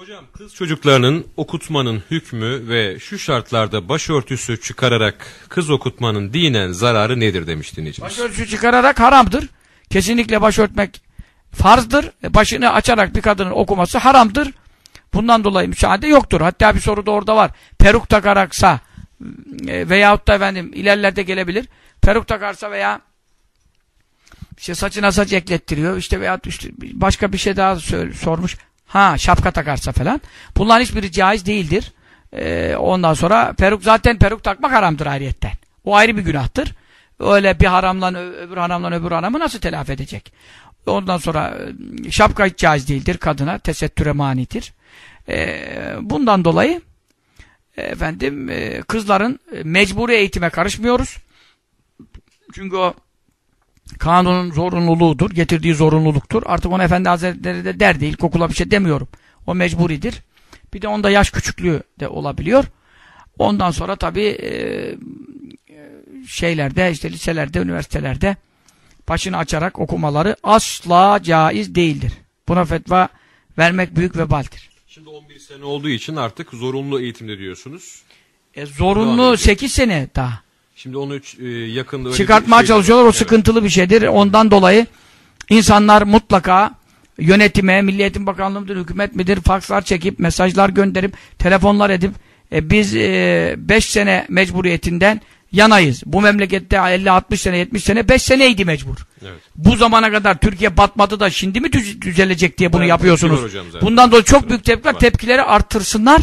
Hocam kız çocuklarının okutmanın hükmü ve şu şartlarda başörtüsü çıkararak kız okutmanın dinen zararı nedir demiş dinleyicimiz. Başörtüsü çıkararak haramdır. Kesinlikle başörtmek farzdır. E, Başını açarak bir kadının okuması haramdır. Bundan dolayı müsaade yoktur. Hatta bir soru da orada var. Peruk takaraksa e, veyahut da efendim ilerlerde gelebilir. Peruk takarsa veya işte saçına saç eklettiriyor. İşte veya işte başka bir şey daha sor- sormuş. Ha şapka takarsa falan. Bunların hiçbiri caiz değildir. Ee, ondan sonra peruk zaten peruk takmak haramdır ayrıyetten. O ayrı bir günahtır. Öyle bir haramla öbür haramla öbür haramı nasıl telafi edecek? Ondan sonra e, şapka hiç caiz değildir kadına. Tesettüre manidir. Ee, bundan dolayı efendim e, kızların mecburi eğitime karışmıyoruz. Çünkü o kanunun zorunluluğudur. Getirdiği zorunluluktur. Artık ona Efendi Hazretleri de der değil. Kokula bir şey demiyorum. O mecburidir. Bir de onda yaş küçüklüğü de olabiliyor. Ondan sonra tabii e, e, şeylerde işte liselerde, üniversitelerde başını açarak okumaları asla caiz değildir. Buna fetva vermek büyük vebaldir. Şimdi 11 sene olduğu için artık zorunlu eğitimde diyorsunuz. E, zorunlu edecek. 8 sene daha. Şimdi onu üç- e, yakında öyle çıkartmaya şey- çalışıyorlar. O Evet. sıkıntılı bir şeydir. Ondan dolayı insanlar mutlaka yönetime, Milli Eğitim Bakanlığı mıdır, hükümet midir, fakslar çekip, mesajlar gönderip, telefonlar edip e, biz 5 sene mecburiyetinden yanayız. Bu memlekette 50-60 sene, 70 sene 5 seneydi mecbur. Evet. Bu zamana kadar Türkiye batmadı da şimdi mi düz- düzelecek diye bunu Evet, yapıyorsunuz? var. Bundan dolayı çok büyük tepkiler, Var. tepkileri artırsınlar.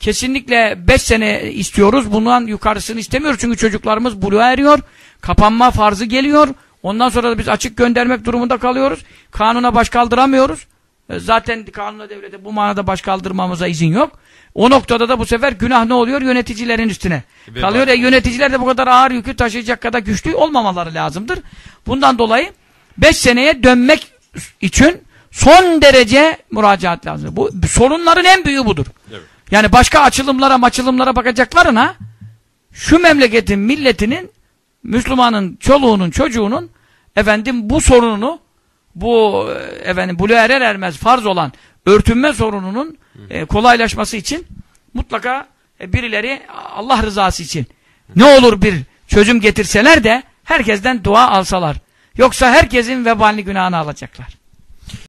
Kesinlikle 5 sene istiyoruz. Bundan yukarısını istemiyoruz. Çünkü çocuklarımız buluğa eriyor. Kapanma farzı geliyor. Ondan sonra da biz açık göndermek durumunda kalıyoruz. Kanuna baş kaldıramıyoruz. E, Zaten kanuna devlete bu manada baş kaldırmamıza izin yok. O noktada da bu sefer günah ne oluyor? Yöneticilerin üstüne Ve kalıyor. E, yöneticiler de bu kadar ağır yükü taşıyacak kadar güçlü olmamaları lazımdır. Bundan dolayı 5 seneye dönmek için son derece müracaat lazım. Bu sorunların en büyüğü budur. Evet. Yani başka açılımlara maçılımlara bakacaklarına şu memleketin milletinin Müslümanın çoluğunun çocuğunun efendim bu sorununu bu e, efendim buluğa erer ermez farz olan örtünme sorununun e, kolaylaşması için mutlaka e, birileri Allah rızası için ne olur bir çözüm getirseler de herkesten dua alsalar. Yoksa herkesin vebalini günahını alacaklar.